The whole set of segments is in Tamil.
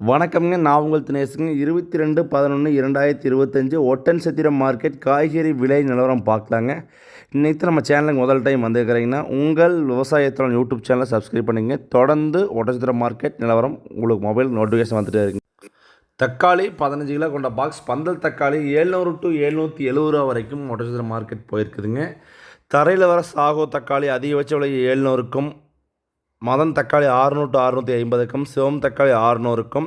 வணக்கம்ங்க. நான் உங்கள் தினேசுங்க இருபத்தி ரெண்டு பதினொன்று இரண்டாயிரத்தி இருபத்தஞ்சு ஒட்டன் சத்திரம் மார்க்கெட் காய்கறி விலை நிலவரம் பார்க்கலாங்க. இன்றைக்கி நம்ம சேனலுக்கு முதல் டைம் வந்திருக்கிறீங்கன்னா உங்கள் விவசாயத்தோட யூடியூப் சேனலை சப்ஸ்கிரைப் பண்ணிங்க தொடர்ந்து ஒட்டச்சத்திரம் மார்க்கெட் நிலவரம் உங்களுக்கு மொபைல் நோட்டிஃபிகேஷன் வந்துட்டே இருக்குங்க. தக்காளி பதினஞ்சு கிலோ கொண்ட பாக்ஸ் பந்தல் தக்காளி ஏழ்நூறு டு எழுநூற்றி எழுபது ரூபா வரைக்கும் ஒட்டச்சத்திரம் மார்க்கெட் போயிருக்குதுங்க. தரையில் வர சாகோ தக்காளி அதிகபட்ச விலை ஏழ்நூறுக்கும் மதன் தக்காளி ஆறுநூறு டு அறுநூற்றி ஐம்பதுக்கும் சிவம் தக்காளி ஆறுநூறுக்கும்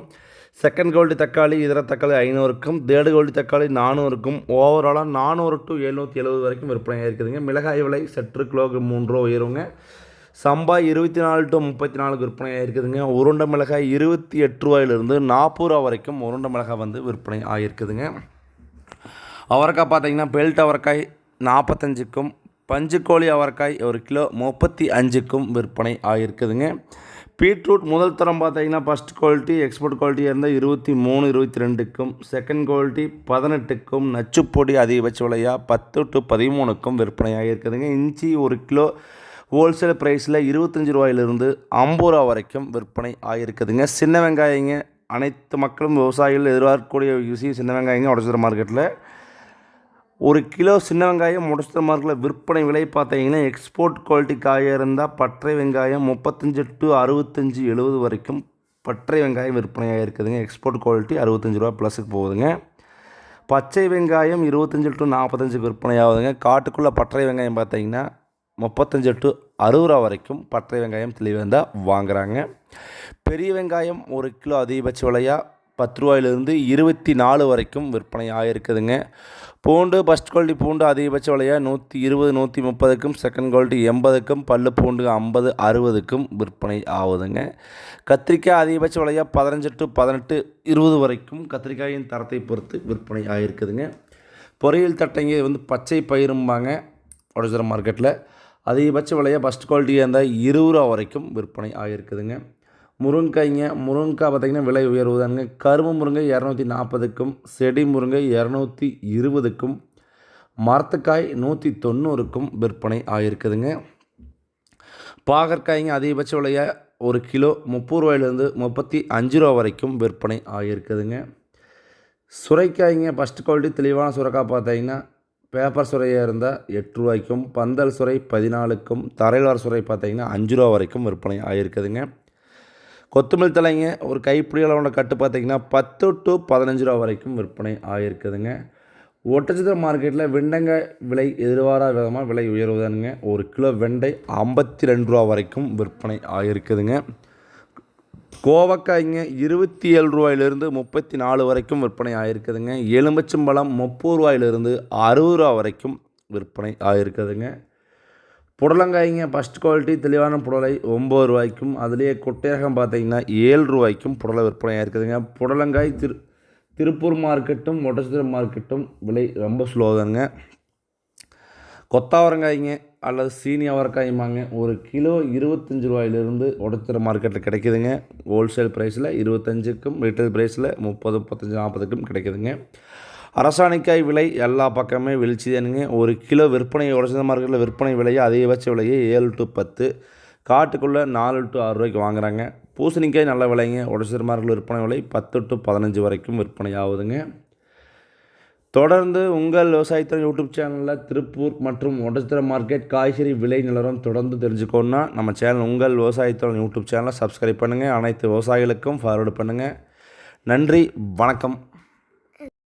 செகண்ட் கோல்டு தக்காளி இதர தக்காளி ஐநூறுக்கும் தேர்டு கோல்டு தக்காளி நானூறுக்கும் ஓவராலாக நானூறு டு எழுநூற்றி எழுபது வரைக்கும் விற்பனை இருக்குதுங்க. மிளகாய் விலை சற்று கிலோக்கு மூன்று ரூபா உயருங்க. சம்பா இருபத்தி நாலு டு முப்பத்தி நாலுக்கு விற்பனை ஆகிருக்குதுங்க உருண்டை மிளகாய் இருபத்தி எட்டு ரூபாயிலிருந்து நாற்பது ரூபா வரைக்கும் உருண்டை மிளகாய் வந்து விற்பனை ஆகிருக்குதுங்க அவரைக்காய் பார்த்தீங்கன்னா பெல்ட் அவரைக்காய் நாற்பத்தஞ்சுக்கும் பஞ்சுக்கோழி அவரைக்காய் ஒரு கிலோ முப்பத்தி அஞ்சுக்கும் விற்பனை ஆகியிருக்குதுங்க. பீட்ரூட் முதல் தரம் பார்த்தீங்கன்னா ஃபஸ்ட் குவாலிட்டி எக்ஸ்போர்ட் குவாலிட்டியாக இருந்தால் இருபத்தி மூணு இருபத்தி ரெண்டுக்கும் செகண்ட் குவாலிட்டி பதினெட்டுக்கும் நச்சுப்பொடி அதிகபட்ச விலையாக பத்து டு பதிமூணுக்கும் விற்பனை ஆகியிருக்குதுங்க. இஞ்சி ஒரு கிலோ ஹோல்சேல் ப்ரைஸில் இருபத்தஞ்சி ரூபாயிலிருந்து ஐம்பது ரூபா வரைக்கும் விற்பனை ஆகியிருக்குதுங்க. சின்ன வெங்காயங்க அனைத்து மக்களும் விவசாயிகள் எதிர்பார்க்கக்கூடிய விஷயம் சின்ன வெங்காயங்க உடச்சிற மார்க்கெட்டில் ஒரு கிலோ சின்ன வெங்காயம் முடச்சிற மார்க்கில் விற்பனை விலை பார்த்தீங்கன்னா எக்ஸ்போர்ட் குவாலிட்டி காயாக இருந்தால் பற்றை வெங்காயம் முப்பத்தஞ்சு டு அறுபத்தஞ்சி எழுபது வரைக்கும் பற்றை வெங்காயம் விற்பனையாக இருக்குதுங்க. எக்ஸ்போர்ட் குவாலிட்டி அறுபத்தஞ்சி ரூபா ப்ளஸுக்கு போகுதுங்க. பச்சை வெங்காயம் இருபத்தஞ்சி டு நாற்பத்தஞ்சு விற்பனை ஆகுதுங்க காட்டுக்குள்ளே பற்றை வெங்காயம் பார்த்தீங்கன்னா முப்பத்தஞ்சு டு அறுபது ரூபா வரைக்கும் பற்றை வெங்காயம் தெளிவாக வாங்குகிறாங்க பெரிய வெங்காயம் ஒரு கிலோ அதிகபட்ச விலையாக பத்து ரூபாயிலிருந்து இருபத்தி நாலு வரைக்கும் விற்பனை ஆகிருக்குதுங்க பூண்டு ஃபஸ்ட் குவாலிட்டி பூண்டு அதிகபட்ச விலையாக நூற்றி இருபது நூற்றி முப்பதுக்கும் செகண்ட் குவாலிட்டி எண்பதுக்கும் பல்லு பூண்டு ஐம்பது அறுபதுக்கும் விற்பனை ஆகுதுங்க. கத்திரிக்காய் அதிகபட்ச விலையாக பதினஞ்சு டு பதினெட்டு இருபது வரைக்கும் கத்திரிக்காயின் தரத்தை பொறுத்து விற்பனை ஆகிருக்குதுங்க பொரியல் தட்டைங்க வந்து பச்சை பயிரும்பாங்க ஒரிஜினல் மார்க்கெட்டில் அதிகபட்ச விலையாக ஃபஸ்ட் குவாலிட்டியாக இருந்தால் இருபது ரூபா வரைக்கும் விற்பனை ஆகிருக்குதுங்க முருங்கைங்க முருங்கைக்காய் பார்த்திங்கன்னா விலை உயர்வு தானுங்க கரும்பு முருங்கை இரநூத்தி நாற்பதுக்கும் செடி முருங்கை இரநூத்தி இருபதுக்கும் மரத்துக்காய் நூற்றி தொண்ணூறுக்கும் விற்பனை ஆகியிருக்குதுங்க பாகற்காய்ங்க அதிகபட்ச விலையாக ஒரு கிலோ முப்பது ரூபாயிலேருந்து முப்பத்தி அஞ்சு ரூபா வரைக்கும் விற்பனை ஆகியிருக்குதுங்க சுரைக்காய்ங்க ஃபஸ்ட் குவாலிட்டி தெளிவான சுரைக்காய் பார்த்தீங்கன்னா பேப்பர் சுரையாக இருந்தால் எட்டு ரூபாய்க்கும் பந்தல் சுரை பதினாலுக்கும் தரையிலார் சுரை பார்த்தீங்கன்னா அஞ்சு ரூபா வரைக்கும் விற்பனை ஆகியிருக்குதுங்க கொத்தமல்லி தலைங்க ஒரு கைப்பிடி அளவோட கட்டு பார்த்தீங்கன்னா பத்து டு பதினஞ்சு ரூபா வரைக்கும் விற்பனை ஆகியிருக்குதுங்க. ஒட்டச்சத்திர மார்க்கெட்டில் வெண்டைங்க விலை எதிர்பாராத விதமாக விலை உயர்வுதானுங்க. ஒரு கிலோ வெண்டை ஐம்பத்தி ரெண்டு ரூபா வரைக்கும் விற்பனை ஆகியிருக்குதுங்க. கோவக்காய்ங்க இருபத்தி ஏழு ரூபாயிலிருந்து முப்பத்தி நாலு வரைக்கும் விற்பனை ஆகிருக்குதுங்க எலும்பச்சம்பழம் முப்பது ரூபாயிலிருந்து அறுபது ரூபா வரைக்கும் விற்பனை ஆகிருக்குதுங்க புடலங்காய்ங்க ஃபஸ்ட் குவாலிட்டி தெளிவான புடலை ஒம்பது ரூபாய்க்கும் அதுலேயே கொட்டையகம் பார்த்தீங்கன்னா ஏழு ரூபாய்க்கும் புடலை விற்பனையாக இருக்குதுங்க. புடலங்காய் திரு திருப்பூர் மார்க்கெட்டும் ஒட்டச்சத்திரம் மார்க்கெட்டும் விலை ரொம்ப ஸ்லோதாங்க கொத்தாவரங்காய்ங்க அல்லது சீனி அவரைக்காயுமாங்க ஒரு கிலோ இருபத்தஞ்சி ரூபாயிலிருந்து உடச்சிற மார்க்கெட்டில் கிடைக்குதுங்க. ஹோல்சேல் ப்ரைஸில் இருபத்தஞ்சுக்கும் ரீட்டைல் ப்ரைஸில் முப்பது முப்பத்தஞ்சு நாற்பதுக்கும் கிடைக்குதுங்க. அரசாணிக்காய் விலை எல்லா பக்கமே வீழ்ச்சி தானுங்க ஒரு கிலோ விற்பனை உடச்சத மார்க்கெட்டில் விற்பனை விலையை அதிகபட்ச விலையை ஏழு டு பத்து காட்டுக்குள்ளே நாலு டு ஆறு ரூபாய்க்கு வாங்குறாங்க. பூசணிக்காய் நல்ல விலைங்க. உடச்சத மார்க்கெட்டில் விற்பனை விலை பத்து டு பதினஞ்சு வரைக்கும் விற்பனை ஆகுதுங்க. தொடர்ந்து உங்கள் விவசாயத்துறை யூடியூப் சேனலில் திருப்பூர் மற்றும் ஒடச்சித்திர மார்க்கெட் காய்கறி விலை நிலவரம் தொடர்ந்து தெரிஞ்சுக்கோன்னா நம்ம சேனல் உங்கள் விவசாயத்துறை யூடியூப் சேனலை சப்ஸ்கிரைப் பண்ணுங்கள் அனைத்து விவசாயிகளுக்கும் ஃபார்வர்டு பண்ணுங்கள் நன்றி வணக்கம்.